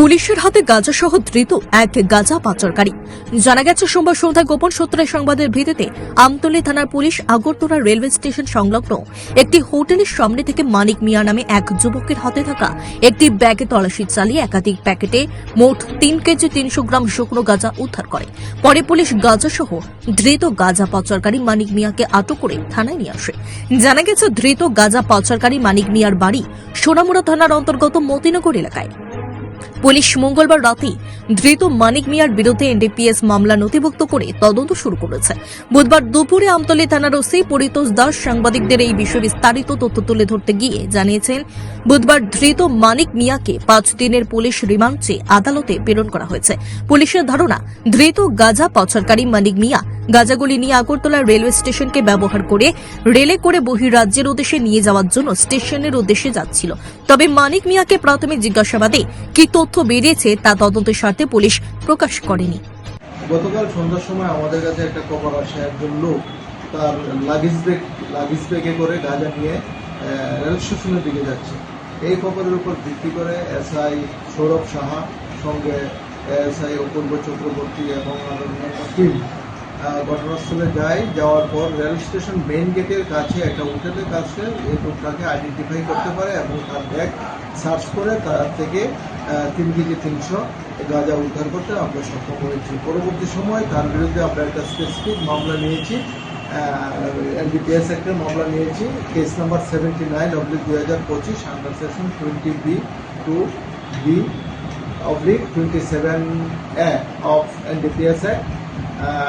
পুলিশের হাতে গাঁজা সহ ধৃত এক গাঁজা পাচারকারী। জানা গেছে, সোমবার সন্ধ্যায় গোপন সূত্রে সংবাদের ভিত্তিতে আমতলী থানার পুলিশ আগরতলা রেলওয়ে স্টেশন সংলগ্ন একটি হোটেলের সামনে থেকে মানিক মিয়া নামে এক যুবকের হাতে থাকা একটি ব্যাগে তল্লাশি চালিয়ে একাধিক প্যাকেটে মোট তিন কেজি তিনশো গ্রাম শুকনো গাঁজা উদ্ধার করে। পরে পুলিশ গাঁজা সহ ধৃত গাঁজা পাচারকারী মানিক মিয়াকে আটক করে থানায় নিয়ে আসে। জানা গেছে, ধৃত গাঁজা পাচারকারী মানিক মিয়ার বাড়ি সোনামুড়া থানার অন্তর্গত মতিনগর এলাকায়। পুলিশ মঙ্গলবার রাতেই ধৃত মানিক মিয়ার বিরুদ্ধে এনডিপিএস মামলা নথিভুক্ত করে তদন্ত শুরু করেছে। বুধবার দুপুরে আমতলী থানার ওসি পরিতোষ দাস সাংবাদিকদের এই বিষয়ে বিস্তারিত তথ্য তুলে ধরতে গিয়ে জানিয়েছেন, বুধবার ধৃত মানিক মিয়াকে পাঁচ দিনের পুলিশ রিমান্ড চেয়ে আদালতে প্রেরণ করা হয়েছে। পুলিশের ধারণা, ধৃত গাজা পাচারকারী মানিক মিয়া গাজাগুলি নিয়ে আগরতলা রেলওয়ে স্টেশনকে ব্যবহার করে রেলে করে বহিরাজ্যের উদ্দেশ্যে নিয়ে যাওয়ার জন্য স্টেশনের উদ্দেশ্যে যাচ্ছিল। তবে মানিক মিয়াকে প্রাথমিক জিজ্ঞাসাবাদে কি তথ্য বেরিয়েছে, তা তদন্তের স্বার্থে পুলিশ প্রকাশ করেনি। গতকাল সন্ধ্যার সময় আমাদের কাছে একটা খবর আসে, একজন লোক তার লাগেজ ব্যাগ লাগেজ ব্যাগে করে গাঁজা নিয়ে রেল স্টেশনের দিকে যাচ্ছে। এই খবরের উপর ভিত্তি করে এসআই সৌরভ সাহা, সঙ্গে এসআই অপূর্ব চক্রবর্তী এবং টিম ঘটনাস্থলে যায়, যাওয়ার পর রেল স্টেশন মেইন গেটের কাছে একটা হোটেলের কাছে এই লোকটাকে আইডেন্টিফাই করতে পারে এবং তার ব্যাগ সার্চ করে তার থেকে তিন কেজি তিনশো গাঁজা উদ্ধার করতে আমরা সক্ষম হয়েছি। পরবর্তী সময় তার বিরুদ্ধে আমরা একটা স্পেসিফিক মামলা নিয়েছি এনডিপিএস একটা মামলা নিয়েছি case number seventy nine oblique দুই হাজার পঁচিশ under section twenty B two B oblique twenty seven A of NDPS act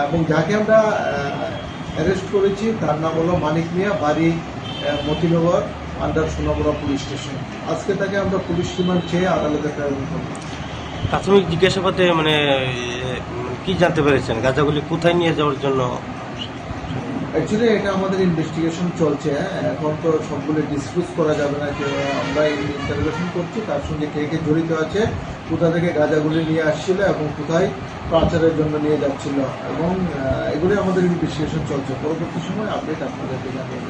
এবং যাকে আমরা অ্যারেস্ট করেছি, তার নাম হলো মানিক মিয়া, বাড়ি Motinagar under Sonamura police station আজকে তাকে আমরা পুলিশ রিমান্ড চেয়ে আদালতে প্রেরণ করব। প্রাথমিক জিজ্ঞাসাবাদে মানে মানে কি জানতে পেরেছেন? গাঁজাগুলি কোথায় নিয়ে যাওয়ার জন্য অ্যাকচুয়ালি এটা আমাদের ইনভেস্টিগেশন চলছে হ্যাঁ। এখন তো সবগুলো ডিসক্লোজ করা যাবে না যে আমরা ইন্টারোগেশন করছি তার সঙ্গে কে কে জড়িত আছে কোথা থেকে গাঁজাগুলি নিয়ে আসছিল এবং কোথায় পাচারের জন্য নিয়ে যাচ্ছিল। এবং এগুলি আমাদের ইনভেস্টিগেশন চলছে। পরবর্তী সময় আপডেট আপনাদেরকে জানিয়ে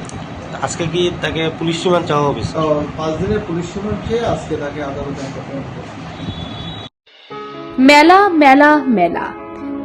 আজকে কি তাকে পুলিশ রিমান্ড চাওয়া হবে পাঁচ দিনের পুলিশ রিমান্ড চেয়ে আজকে তাকে আদালতে। মেলা মেলা মেলা।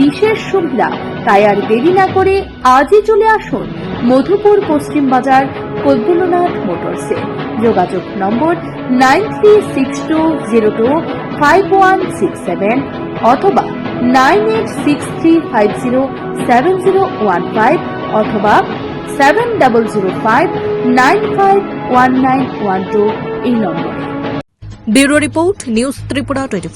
বিশেষ সুবিধা। তাই আর দেরি না করে আজই চলে আসুন মধুপুর পশ্চিম বাজার কৈবল্যনাথ মোটরসে যোগাযোগ নম্বর nine three six two zero two five one six seven অথবা nine eight six three five zero seven zero one five অথবা seven double zero five nine five one nine one two এই নম্বরে। Bureau report news Tripura twenty